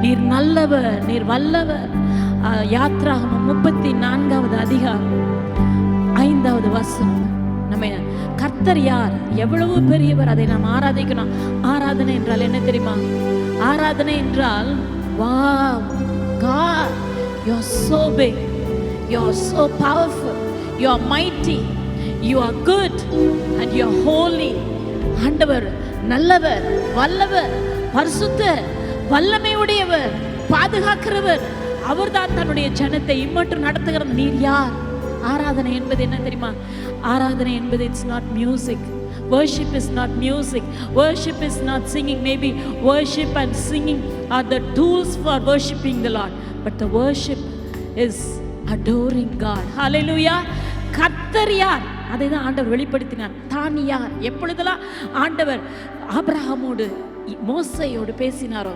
நீர் நல்லவர் நீர் வல்லவர். அஹ், யாத்ராகமம் முப்பத்தி நான்காவது அதிகாரம் ஐந்தாவது வசனம். நம்ம கர்த்தர் யார்? எவ்வளவு பெரியவர்? அதை நாம் ஆராதிக்கணும். ஆராதனை என்றால் என்ன தெரியுமா? ஆராதனை என்றால் வா God you so so big you are so powerful you are mighty you are good and you ஆண்டவர் நல்லவர் வல்லவர் பரிசுத்தர். வல்லமை உடையவர் பாதுகாக்கிறவர். அவர்தான் தன்னுடைய ஜனத்தை இம்மட்டும் நடத்துகிற நீர் யார்? ஆராதனை என்பது என்ன தெரியுமா? ஆராதனை என்பது it's not music worship is not music. Worship is not singing. Maybe worship and singing are the tools for worshiping the lord. But the worship is adoring god. Hallelujah. கத்தர் யார்? அதை தான் ஆண்டவர் வெளிப்படுத்தினார். தான் யார்? எப்பொழுதெல்லாம் ஆண்டவர் ஆபிரகாமோடு மோசையோடு பேசினாரோ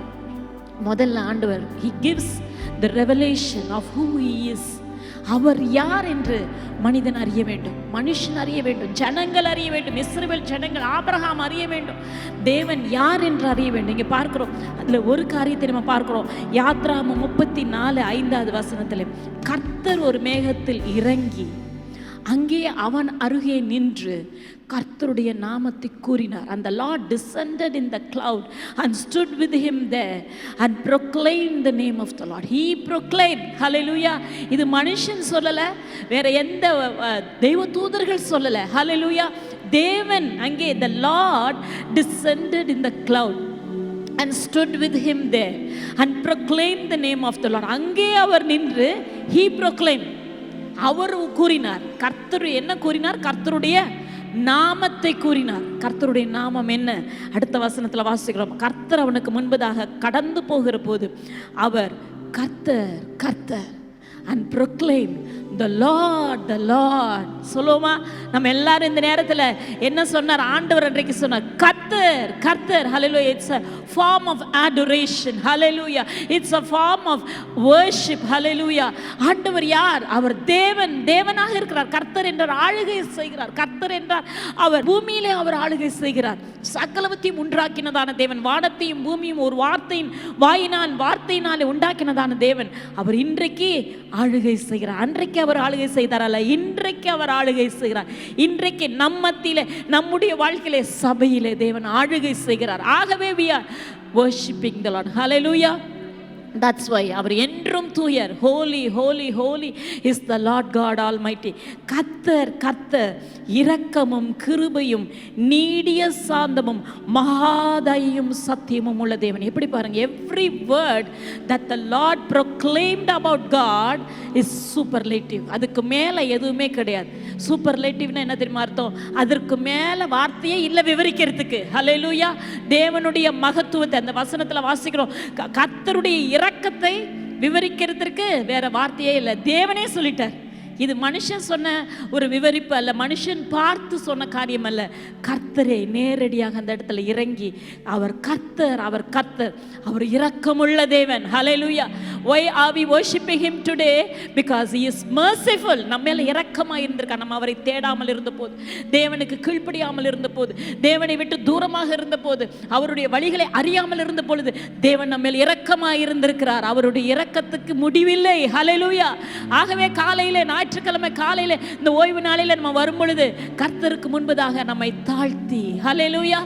முதல்ல ஆண்டவர் he gives the revelation of who is அவர் யார் என்று மனிதன் அறிய வேண்டும் மனுஷன் அறிய வேண்டும் ஜனங்கள் அறிய வேண்டும் இஸ்ரேல் ஜனங்கள் ஆபரகாம் அறிய வேண்டும். தேவன் யார் என்று அறிய வேண்டும். இங்கே பார்க்கிறோம். அதில் ஒரு காரியத்தை நம்ம பார்க்குறோம். யாத்ராம முப்பத்தி நாலு ஐந்தாவது வசனத்தில் கர்த்தர் ஒரு மேகத்தில் இறங்கி அங்கே அவன் அருகே நின்று கர்த்தருடைய நாமத்தை கூறினார் அந்த Lord descended in the cloud and stood with him the and proclaim the name of the Lord he proclaim hallelujah இது மனுஷன் சொல்லலை வேற எந்த தெய்வ தூதர்கள் சொல்லலை ஹலெலுயா தேவன் அங்கே the Lord descended in the cloud and stood with him there and proclaim the name of the Lord அங்கே அவர் நின்று ஹீ ப்ரொக்ளைம் அவர் கூறினார். கர்த்தர் என்ன கூறினார்? கர்த்தருடைய நாமத்தை கூறினார். கர்த்தருடைய நாமம் என்ன? அடுத்த வசனத்தில் வாசிக்கிறோம். கர்த்தர் அவனுக்கு முன்பதாக கடந்து போகிற போது அவர் கர்த்தர் கர்த்தர் and proclaim the Lord the Lord சொல்லுவோமா? நம்ம எல்லாரும் இந்த நேரத்தில் என்ன சொன்னார்? ஆண்டவர் அன்றைக்கு சொன்னார் கர்த்தர் கர்த்தர் hallelujah. It's a form of adoration hallelujah. It's a form of worship hallelujah. ஆண்டவர் யார்? அவர் தேவன் தேவனாக இருக்கிறார். கர்த்தர் என்றார் ஆளுகை செய்கிறார். கர்த்தர் என்றார் அவர் பூமியிலே அவர் ஆளுகை செய்கிறார். சகலவத்தையும் உண்டாக்கினதான தேவன் வானத்தையும் பூமியும் ஒரு வார்த்தையின் வாயினால் வார்த்தையினாலே உண்டாக்கினதான தேவன் அவர் இன்றைக்கு ஆளுகை செய்கிறார். அன்றைக்கு அவர் ஆளுகை செய்தார் அல்ல இன்றைக்கு அவர் ஆளுகை செய்கிறார். இன்றைக்கு நம்மத்தில நம்முடைய வாழ்க்கையிலே சபையிலே தேவன் ஆளுகை செய்கிறார். ஆகவே we are worshiping the Lord. Hallelujah. That's why அவர் என்றும் தூயர். Holy holy holy is the lord God almighty கத்தர் கத்தர் இரக்கமும் கிருபையும் நீடிய சாந்தமும் மகாதையும் சத்தியமும் உள்ள தேவன். எப்படி பாருங்க every word that the lord proclaimed about God is superlative அதுக்கு மேலே எதுவுமே கிடையாது. சூப்பர்லேட்டிவ்னா என்ன தெரியுமா அர்த்தம்? அதற்கு மேலே வார்த்தையே இல்லை விவரிக்கிறதுக்கு. ஹலெலூயா தேவனுடைய மகத்துவத்தை அந்த வசனத்தில் வாசிக்கிறோம். க- கர்த்தருடைய இரக்கத்தை விவரிக்கிறதுக்கு வேற வார்த்தையே இல்லை. தேவனே சொல்லிட்டார். இது மனுஷன் சொன்ன ஒரு விவரிப்பு அல்ல. மனுஷன் பார்த்து சொன்ன காரியம் அல்ல. கர்த்தரே நேரடியாக அந்த இடத்துல இறங்கி அவர் கர்த்தர் அவர் கர்த்தர். அவர் இரக்கமுள்ள தேவன். ஹalleluya why are we worshiping him today because he is merciful நம்ம மேலே இரக்கமாக இருந்திருக்கா நம்ம அவரை தேடாமல் இருந்த போது தேவனுக்கு கீழ்ப்படியாமல் இருந்த போது தேவனை விட்டு தூரமாக இருந்த போது அவருடைய வழிகளை அறியாமல் இருந்த பொழுது தேவன் நம்ம மேல் இரக்கமாக இருந்திருக்கிறார். அவருடைய இரக்கத்துக்கு முடிவில்லை. ஹalleluya ஆகவே காலையிலே ஞாயிற்றுக்கிழமை காலையில் இந்த ஓய்வு நாளையில் நம்ம வரும் பொழுது கர்த்தருக்கு முன்பதாக நம்மை தாழ்த்தி. ஹalleluya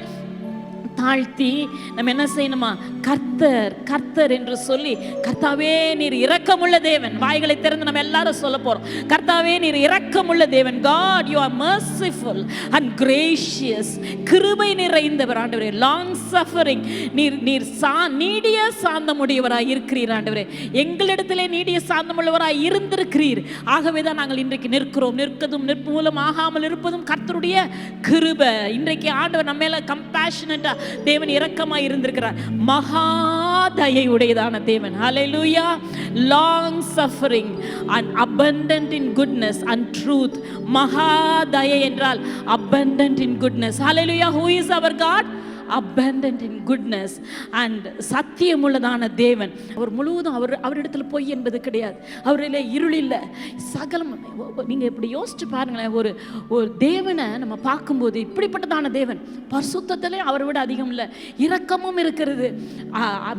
தாழ்த்தி நம்ம என்ன செய்யணுமா? கர்த்தர் கர்த்தர் என்று சொல்லி கர்த்தாவே நீர் இரக்கமுள்ள தேவன். வாய்களை திறந்து நம்ம எல்லாரும் சொல்ல போறோம். கர்த்தாவே நீர் இரக்கமுள்ள தேவன். God you are merciful and gracious கிருபை நிறைந்தவர். ஆண்டவரே லாங் சஃபரிங் நீர் நீர் சா நீடிய சாந்தமுடையவராய் இருக்கிறீர் ஆண்டவரே. எங்களிடத்திலே நீடிய சாந்தமுள்ளவராய் இருந்திருக்கிறீர். ஆகவே தான் நாங்கள் இன்றைக்கு நிற்கிறோம். நிற்கதும் நிற்பூலம் ஆகாமல் இருப்பதும் கர்த்தருடைய கிருபை. இன்றைக்கு ஆண்டவர் நம்ம மேல கம்பேஷனட்டா தேவன் இரக்கமாக இருந்திருக்கிறார் மகா உடையதான தேவன் hallelujah long suffering and abundant in goodness and truth மகாதயை என்றால் abundant in goodness hallelujah who is our God abundant in goodness and சத்தியமுள்ளதான தேவன். அவர் முழுவதும் அவர் அவரிடத்துல பொய் என்பது கிடையாது. அவரில் இருள் இல்லை. சகலம் நீங்கள் இப்படி யோசிச்சு பாருங்களேன். ஒரு ஒரு தேவனை நம்ம பார்க்கும்போது இப்படிப்பட்டதான தேவன். பரிசுத்தத்திலே அவரை விட அதிகம் இல்லை. இரக்கமும் இருக்கிறது.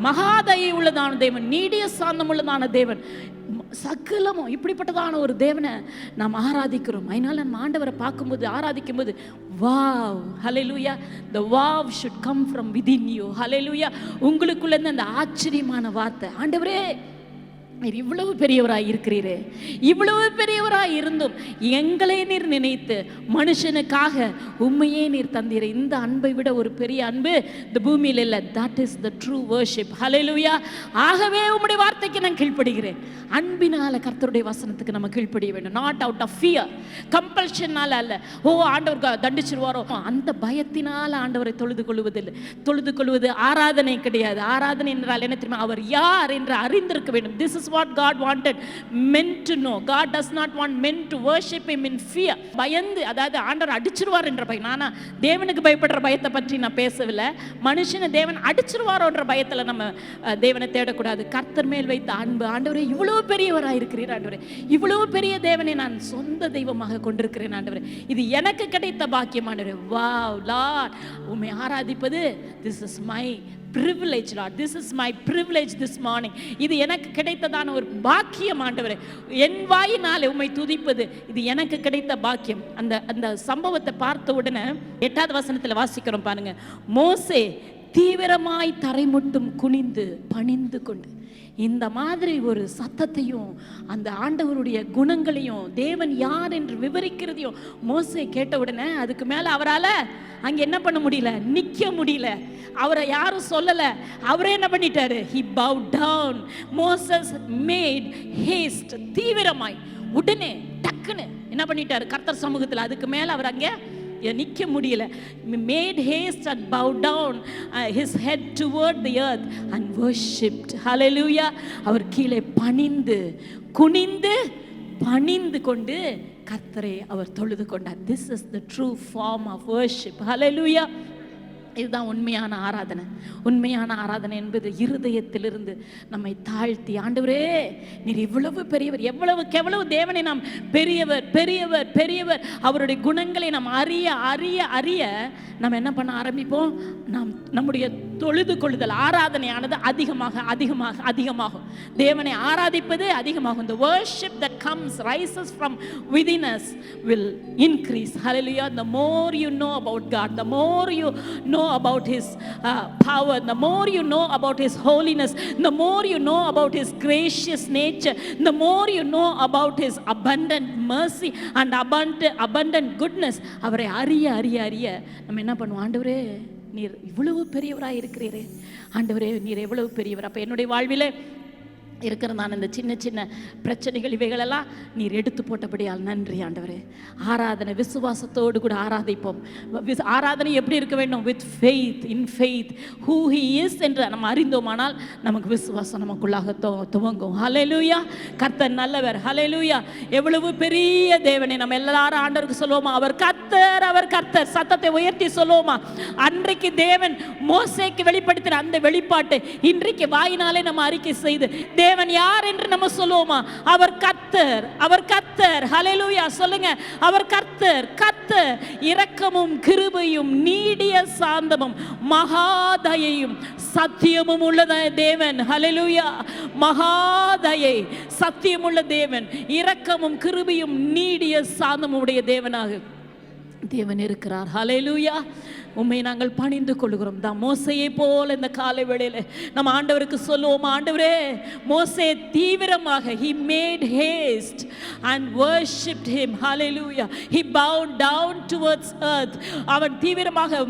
மகாதயை உள்ளதான தேவன். நீடிய சாந்தம் உள்ளதான தேவன். சகலமும் இப்படிப்பட்டதான ஒரு தேவனை நாம் ஆராதிக்கிறோம். அதனால நம்ம ஆண்டவரை பார்க்கும்போது ஆராதிக்கும்போது wow hallelujah the wow should come from with within you hallelujah உங்களுக்குள்ளேருந்து அந்த ஆச்சரியமான வார்த்தை ஆண்டவரே நீர் இவ்வளவு பெரியவராய் இருக்கிறீரே. இவ்வளவு பெரியவராய் இருந்தும் எங்களை நீர் நினைத்து மனுஷனுக்காக உண்மையே நீர் தந்தீரே. இந்த அன்பை விட ஒரு பெரிய அன்பு இந்த பூமியில் இல்லை. That is the true worship hallelujah ஆகவே உம்முடைய வார்த்தைக்கு நான் கீழ்ப்படுகிறேன். அன்பினால கர்த்தருடைய வசனத்துக்கு நம்ம கீழ்ப்படிய வேண்டும். நாட் அவுட் ஆஃப் ஃபியர் கம்பல்ஷனால அல்ல. ஓ ஆண்டவர் தண்டிச்சிருவாரோ? அந்த பயத்தினால் ஆண்டவரை தொழுது கொள்வதில்லை. தொழுது கொள்வது ஆராதனை கிடையாது. ஆராதனை என்றால் என்ன தெரியுமா? அவர் யார் என்று அறிந்திருக்க வேண்டும். This is what God wanted men to know God does not want men to worship him in fear பயந்து அதாவது ஆண்டவர் அடிச்சிருவார் என்ற பயம். நானா தேவனுக்கு பயப்படுற பயத்தை பற்றி நான் பேசவில்லை. மனுஷனை தேவன் அடிச்சிருவாரோன்ற பயத்தில் நம்ம தேவனை தேடக்கூடாது. கர்த்தர் மேல் வைத்த அன்பு. ஆண்டவரே இவ்வளோ பெரியவராக இருக்கிறீர் ஆண்டவரே. இவ்வளவு பெரிய தேவனை நான் சொந்த தெய்வமாக கொண்டிருக்கிறேன் ஆண்டவரே. இது எனக்கு கிடைத்த பாக்கியம் ஆண்டவரே. வாவ் லார்ட் உம்மை ஆராதிப்பது this is my privilege lord this is my privilege this morning இது எனக்கு கிடைத்ததான ஒரு பாக்கியம் ஆண்டவர். என் வாயினால் உம்மை துதிப்பது. இது எனக்கு கிடைத்த பாக்கியம். அந்த அந்த சம்பவத்தை பார்த்த உடனே எட்டாவது வசனத்தில் வாசிக்கிறோம் பாருங்க. மோசே தீவிரமாய் தரைமுட்டும் குனிந்து பணிந்து கொண்டு. இந்த மாதிரி ஒரு சத்தத்தையும் அந்த ஆண்டவருடைய குணங்களையும் தேவன் யார் என்று விவரிக்கிறதையும் மோசை கேட்ட உடனே அதுக்கு மேல அவரால அங்க என்ன பண்ண முடியல? நிக்க முடியல. அவரை யாரும் சொல்லல. அவரே என்ன பண்ணிட்டாரு? He bowed down Moses made haste தீவிரமாய். உடனே டக்குன்னு என்ன பண்ணிட்டாரு? கர்த்தர் சமூகத்தில். அதுக்கு மேல அவர் அங்கே நிற்க முடியல. Made haste at bow down his head toward the earth and worshipped hallelujah அவர் கீழே பணிந்து குனிந்து பணிந்து கொண்டு கர்த்தரை அவர் தொழுது கொண்டார். This is the true form of worship hallelujah இதுதான் உண்மையான ஆராதனை. உண்மையான ஆராதனை என்பது இருதயத்திலிருந்து நம்மை தாழ்த்தி ஆண்டவரே நீர் இவ்வளவு பெரியவர் எவ்வளவுக்கு எவ்வளவு தேவனை நாம் பெரியவர் பெரியவர் பெரியவர் அவருடைய குணங்களை நாம் அறிய அறிய அறிய நம்ம என்ன பண்ண ஆரம்பிப்போம்? நாம் நம்முடைய தொழுது கொள்ளுதல் ஆராதனையானது அதிகமாக அதிகமாக அதிகமாகும் தேவனை ஆராதிப்பது அதிகமாகும் இந்த worship that comes rises from within us will increase hallelujah the more you know about God the more you know about his power the more you know about his holiness the more you know about his gracious nature the more you know about his abundant mercy and abund abundant goodness அவரை அறிய அறிய அறிய நம்ம என்ன பண்ணுவோம் ஆண்டவரே நீர் இவ்வளவு பெரியவராக இருக்கிறீரே ஆண்டவரே நீர் எவ்வளவு பெரியவர். அப்போ என்னுடைய வாழ்விலே இருக்கிறதான இந்த சின்ன சின்ன பிரச்சனைகள் இவைகளெல்லாம் நீர் எடுத்து போட்டபடியால் நன்றி ஆண்டவரே. ஆராதனை விசுவாசத்தோடு கூட ஆராதிப்போம். விஸ்- ஆராதனை எப்படி இருக்க வேண்டும்? With faith in faith who he is என்று நம்ம அறிந்தோமானால் நமக்கு விசுவாசம் நமக்குள்ளாக துவங்கும். ஹலெலூயா கர்த்தர் நல்லவர். ஹலெலூயா எவ்வளவு பெரிய தேவனை நம்ம எல்லாரும் ஆண்டவருக்கு சொல்லுவோமா? அவர் கர்த்தர் அவர் கர்த்தர். சத்தத்தை உயர்த்தி சொல்லுவோமா? அன்றைக்கு தேவன் மோசைக்கு வெளிப்படுத்தின அந்த வெளிப்பாட்டு இன்றைக்கு வாயினாலே நம்ம அறிக்கை செய்து தேவன் யார் என்று நம்ம சொல்லுவோமா? அவர் கத்தர் அவர் கத்தர் ஹலெலூயா சொல்லுங்க. அவர் கர்த்தர் கத்தர் இரக்கமும் கிருபையும் நீடிய சாந்தமும் மகாதயையும் சத்தியமும் உள்ளத தேவன். ஹலெலூயா மகாதயை சத்தியமுள்ள தேவன். இரக்கமும் கிருபியும் நீடிய சாந்தமுடைய தேவனாக தேவன் இருக்கிறார். ஹலெலூயா உண்மை நாங்கள் பணிந்து கொள்கிறோம். தான் மோசையை போல இந்த காலை வேளையில் நம்ம ஆண்டவருக்கு சொல்லுவோம் ஆண்டவரே மோசே தீவிரமாக he made haste and worshipped him. Hallelujah. He bowed down towards earth. அவன் தீவிரமாக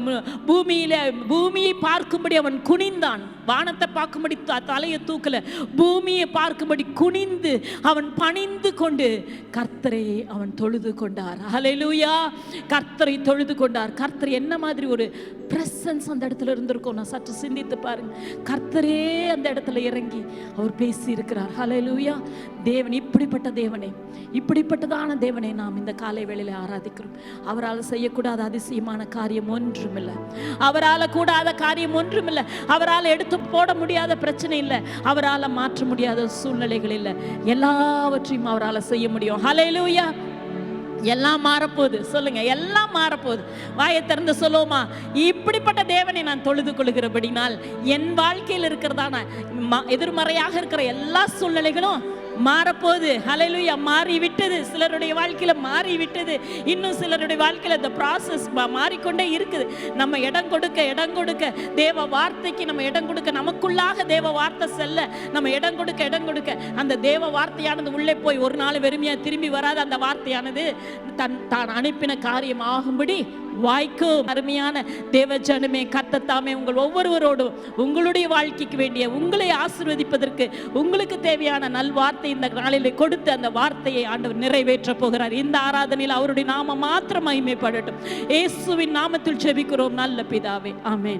பூமியில பூமியை பார்க்கும்படி அவன் குனிந்தான். வானத்தை பார்க்கும்படி தலையை தூக்கல. பூமியை பார்க்கும்படி குனிந்து அவன் பணிந்து கொண்டு கர்த்தரை அவன் தொழுது கொண்டார். ஹalleluya கர்த்தரை தொழுது கொண்டார். கர்த்தர் என்ன மாதிரி ஒரு பிரசன்ஸ் அந்த இடத்துல இருந்திருக்கும்? நான் சற்று சிந்தித்து பாருங்க. கர்த்தரே அந்த இடத்துல இறங்கி அவர் பேசி இருக்கிறார் ஹalleluya தேவன் இப்படிப்பட்ட தேவனே. இப்படிப்பட்டதான தேவனை நாம் இந்த காலை வேளையில ஆராதிக்கிறோம். அவரால் செய்யக்கூடாத அதிசயமான காரியம் ஒன்றுமில்லை. அவரால் கூடாத காரியம் ஒன்றுமில்லை. அவரால் எடுத்து போட முடியாத பிரச்சனை இல்லை. அவரால் மாற்ற முடியாத சூழ்நிலைகள் இல்லை. எல்லாவற்றையும் அவரால் செய்ய முடியும். ஹalleluya எல்லாம் மாறப்போகுது. சொல்லுங்க. எல்லாம் மாறப்போகுது. வாயை திறந்து சொல்லுவோமா? இப்படிப்பட்ட தேவனை நான் தொழுது கொள்கிறபடினால் என் வாழ்க்கையில் இருக்கிறதான எதிர்மறையாக இருக்கிற எல்லா சூழ்நிலைகளும் மாறப்போகுது. ஹalleluya மாறி விட்டது சிலருடைய வாழ்க்கையில் மாறி விட்டது இன்னும் சிலருடைய வாழ்க்கையில் இந்த ப்ராசஸ் மாறிக்கொண்டே இருக்குது. நம்ம இடம் கொடுக்க இடம் கொடுக்க. தேவ வார்த்தைக்கு நம்ம இடம் கொடுக்க. நமக்குள்ளாக தேவ வார்த்தை செல்ல. நம்ம இடம் கொடுக்க இடம் கொடுக்க. அந்த தேவ வார்த்தையானது உள்ளே போய் ஒரு நாள் வெறுமையாக திரும்பி வராது. அந்த வார்த்தையானது தன் தான் அனுப்பின காரியம் ஆகும்படி வாய்க்கும் அருமையான தேவஜனமே கத்தத்தாமே உங்கள் ஒவ்வொருவரோடும் உங்களுடைய வாழ்க்கைக்கு வேண்டிய உங்களை ஆசிர்வதிப்பதற்கு உங்களுக்கு தேவையான நல்வார்த்தை இந்த நாளில் கொடுத்து அந்த வார்த்தையை ஆண்டவர் நிறைவேற்ற போகிறார். இந்த ஆராதனையில் அவருடைய நாம மாத்திரம் மகிமைப்படட்டும் இயேசுவின் நாமத்தில் செபிக்கிறோம் நல்ல பிதாவே. ஆமேன்.